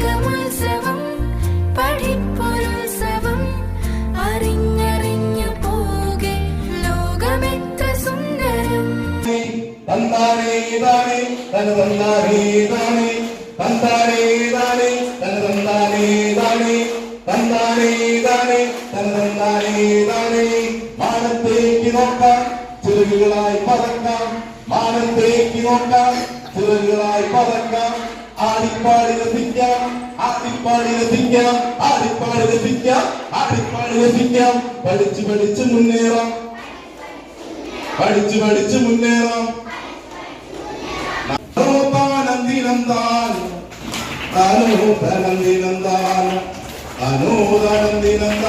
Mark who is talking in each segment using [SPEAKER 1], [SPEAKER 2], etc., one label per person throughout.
[SPEAKER 1] പഠിത്തമുത്സവം പഠിപ്പൊരുത്സവം അറിഞ്ഞറിഞ്ഞു പോകെ ലോകമെത്ര സുന്ദരം.
[SPEAKER 2] തന്താനേ താനേ തന തന്താനേ താനേ തന്താനേ താനേ തന തന്താനേ താനേ തന്താനേ താനേ തന തന്താനേ താനേ. മാനത്തേക്ക് നോക്കാം ചിറകുകളായി പറക്കാം മാനത്തേക്ക് നോക്കാം ചിറകുകളായി പറക്കാം ആടിപ്പാടി രസിക്കാം ആടിപ്പാടി രസിക്കാം ആടിപ്പാടി രസിക്കാം ആടിപ്പാടി രസിക്കാം. പഠിച്ചു പഠിച്ചു മുന്നേറാം. പഠിച്ചു പഠിച്ചു മുന്നേറാം. അനോദാനന്ദിനന്ദാനം ദിനം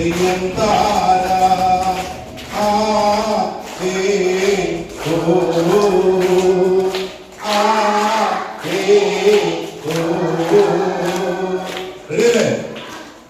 [SPEAKER 2] തെയ്യം താര. ആ റെഡിയല്ലേ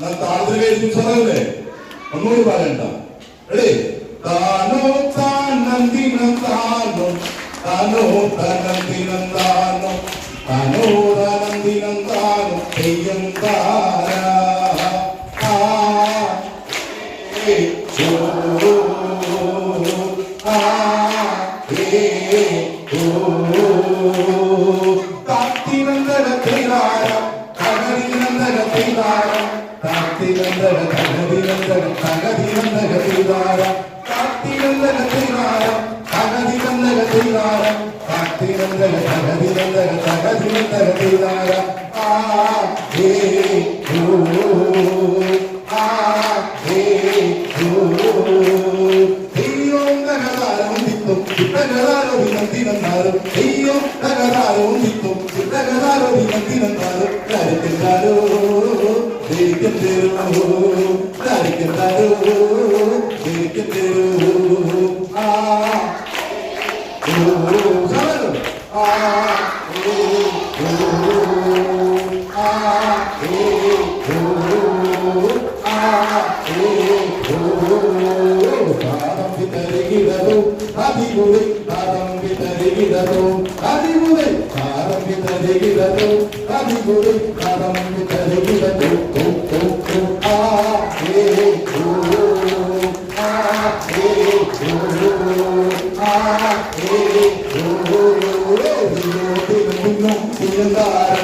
[SPEAKER 2] ഞാൻ താളത്തിൽ കഴിക്കും സാറല്ലേ ഒന്നുകൂടി പറയണ്ട റെഡി താനോ താനന്ദിനം താനോ താനോ താനന്ദിനം താനോ താനോ കഗതിനന്ദനത്തിനാര കാത്തിനന്ദനത്തിനാര കഗതിനന്ദനത്തിനാര കാത്തിനന്ദന കഗതിനന്ദന കഗതിനന്ദനത്തിനാര ആ ഏ ഓ ആ ഏ ഓ ദൈവം തിത്തും ചിത്തഗതാരോ ദിനം നാരും ദൈവം നഗതാരവും തിത്തും ചിത്തഗതാരോ ദിനം നാരും കരിക്കന്താരോ ധരിക്കന്തേരോ ധരിക്കന്താരോ ഓ ആ ദിനം ദിനന്താര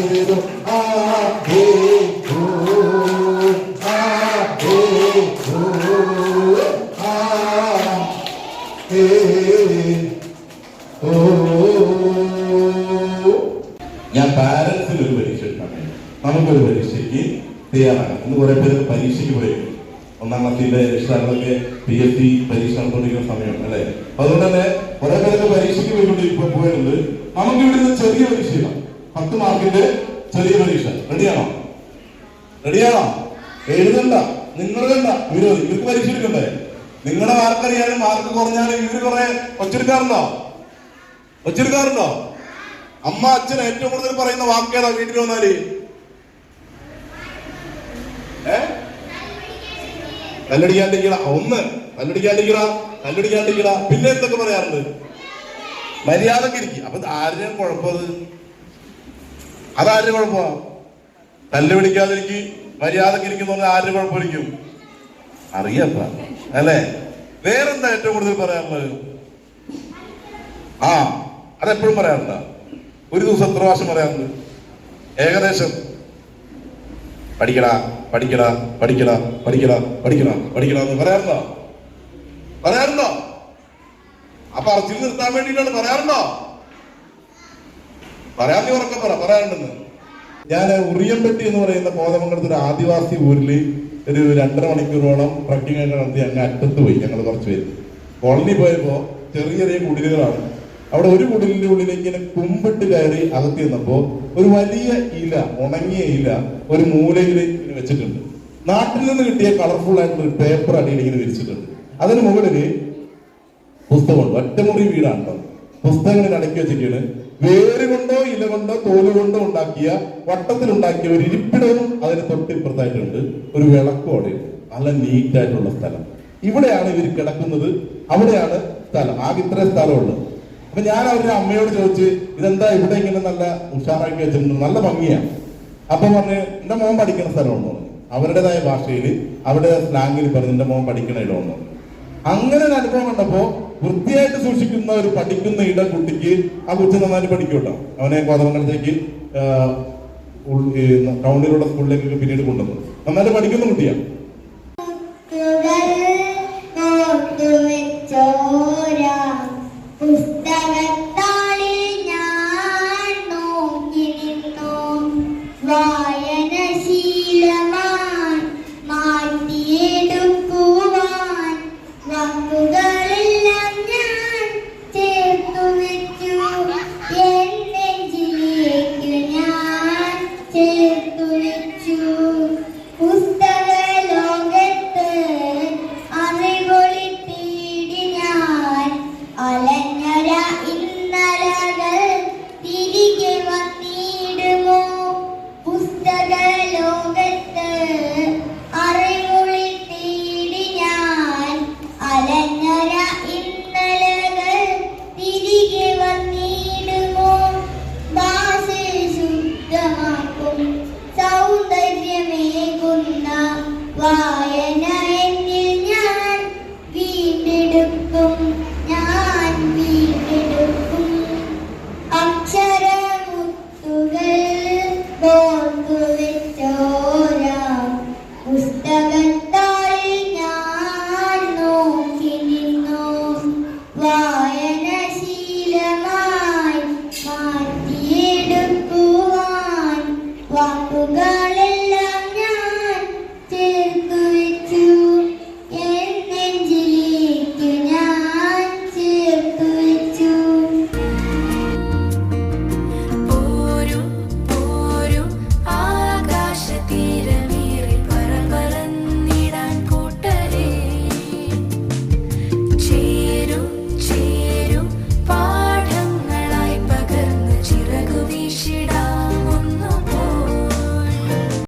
[SPEAKER 2] തയ്യാറാണ് ഇന്ന് കുറെ പേര് പരീക്ഷയ്ക്ക് പോയി. ഒന്നാം ക്ലാസ്സിന്റെ രക്ഷിതാക്കളൊക്കെ പി എസ് സി പരീക്ഷ നടന്നുകൊണ്ടിരിക്കുന്ന സമയമാണ് അല്ലെ? അതുകൊണ്ട് തന്നെ കുറെ പേരൊക്കെ പരീക്ഷയ്ക്ക് പോയിക്കൊണ്ടിരിക്കുമ്പോ പോയിട്ടുണ്ട്. നമുക്ക് ഇവിടെ ചെറിയ പരീക്ഷയാണ് പത്ത് മാർക്കിന്റെ ചെറിയ പരീക്ഷ. റെഡിയാണോ റെഡിയാണോ എഴുതണ്ട. നിങ്ങൾ കണ്ട ഇവർക്ക് പരീക്ഷ എടുക്കണ്ടേ? നിങ്ങളുടെ മാർക്ക് അറിയാനും മാർക്ക് കുറഞ്ഞാലും ഇവർ കുറെ ഒച്ചെടുക്കാറുണ്ടോ? ഒച്ചെടുക്കാറുണ്ടോ? അമ്മ അച്ഛൻ ഏറ്റവും കൂടുതൽ പറയുന്ന വാക്കേതാ വീട്ടിൽ വന്നാൽ? ഏ? കല്ലടിക്കാണ്ടിരിക്കണ ഒന്ന്. കല്ലടിക്കാണ്ടിരിക്കട കല്ലടിക്കാണ്ടിരിക്കട പിന്നെ എന്തൊക്കെ പറയാറുണ്ട്? മര്യാദയ്ക്ക് ഇരിക്കും. അപ്പൊ ആരുടെയും കുഴപ്പത് അതാരുടെ കുഴപ്പമാ തല്ല് പിടിക്കാതിരിക്കും മര്യാദയ്ക്ക് ഇരിക്കുന്ന ആരുടെ കുഴപ്പമായിരിക്കും അറിയപ്പ അല്ലേ? വേറെന്താ ഏറ്റവും കൂടുതൽ പറയാറുള്ളത്? ആ അതെപ്പോഴും പറയാറുണ്ടോ. ഒരു ദിവസം എത്ര പ്രാവശ്യം പറയാറുണ്ട്? ഏകദേശം പഠിക്കടാ പഠിക്കടാ പഠിക്കടാ പഠിക്കടാ പഠിക്കടാ പഠിക്കടാ എന്ന് പറയാറുണ്ടോ? പറയാറുണ്ടോ? അപ്പൊ അറച്ചിൽ നിർത്താൻ വേണ്ടിയിട്ടാണ് പറയാറുണ്ടോ? പറയാതെ ഉറക്കം പറ പറയാറുണ്ടെന്ന്. ഞാൻ ഉറിയമ്പറ്റി എന്ന് പറയുന്ന കോതമംഗലത്ത് ഒരു ആദിവാസി ഊരിൽ ഒരു രണ്ടര മണിക്കൂറോളം ട്രക്കിംഗ് ഒക്കെ നടത്തി അങ്ങ് അറ്റത്ത് പോയി ഞങ്ങൾ കുറച്ച് പേര്. കോളനി പോയപ്പോ ചെറിയ ചെറിയ കുടിലുകളാണ്. അവിടെ ഒരു കുടിലിന്റെ ഉള്ളിലേക്ക് ഇങ്ങനെ കുമ്പിട്ട് കയറി അകത്തി നിന്നപ്പോ ഒരു വലിയ ഇല ഉണങ്ങിയ ഇല ഒരു മൂലയിൽ വെച്ചിട്ടുണ്ട്. നാട്ടിൽ നിന്ന് കിട്ടിയ കളർഫുൾ ആയിട്ടുള്ള ഒരു പേപ്പർ അടിയിൽ ഇങ്ങനെ വിരിച്ചിട്ടുണ്ട് അതിന് മുകളിൽ പുസ്തകമുണ്ട്. ഒറ്റമുറി വീടാണ് പുസ്തകങ്ങളിൽ അടക്കി വെച്ചിട്ടാണ് വേര് കൊണ്ടോ ഇല കൊണ്ടോ തോൽ കൊണ്ടോ ഉണ്ടാക്കിയ വട്ടത്തിലുണ്ടാക്കിയ ഒരു ഇരിപ്പിടവും അതിന് തൊട്ടിപ്പുറത്തായിട്ടുണ്ട്. ഒരു വിളക്കും അവിടെ. നല്ല നീറ്റായിട്ടുള്ള സ്ഥലം. ഇവിടെയാണ് ഇവർ കിടക്കുന്നത്. അവിടെയാണ് സ്ഥലം. ആകെ ഇത്രയും സ്ഥലമുള്ളൂ അപ്പൊ ഞാൻ അവരുടെ അമ്മയോട് ചോദിച്ച് ഇതെന്താ ഇവിടെ ഇങ്ങനെ നല്ല ഉഷാറാക്കി വെച്ചിട്ടുണ്ട്? നല്ല ഭംഗിയാണ് അപ്പൊ പറഞ്ഞ് എന്റെ മോൻ പഠിക്കുന്ന സ്ഥലമുണ്ടോ പറഞ്ഞു. അവരുടേതായ ഭാഷയിൽ അവരുടെ സ്ലാങ്ങിൽ പറഞ്ഞ് എന്റെ മോൻ പഠിക്കണ ഇടമെന്ന് പറഞ്ഞു. അങ്ങനെ ഒരു അനുഭവം കണ്ടപ്പോ വൃത്തിയായിട്ട് സൂക്ഷിക്കുന്ന ഒരു പഠിക്കുന്ന ഇട കുട്ടിക്ക് ആ കുട്ടി നന്നായിട്ട് പഠിക്കും കേട്ടോ. അവനെ കോതമംഗലത്തേക്ക് ടൗണിലുള്ള സ്കൂളിലേക്ക് പിന്നീട് കൊണ്ടുവന്നു. നന്നായിട്ട് പഠിക്കുന്ന കുട്ടിയാണ്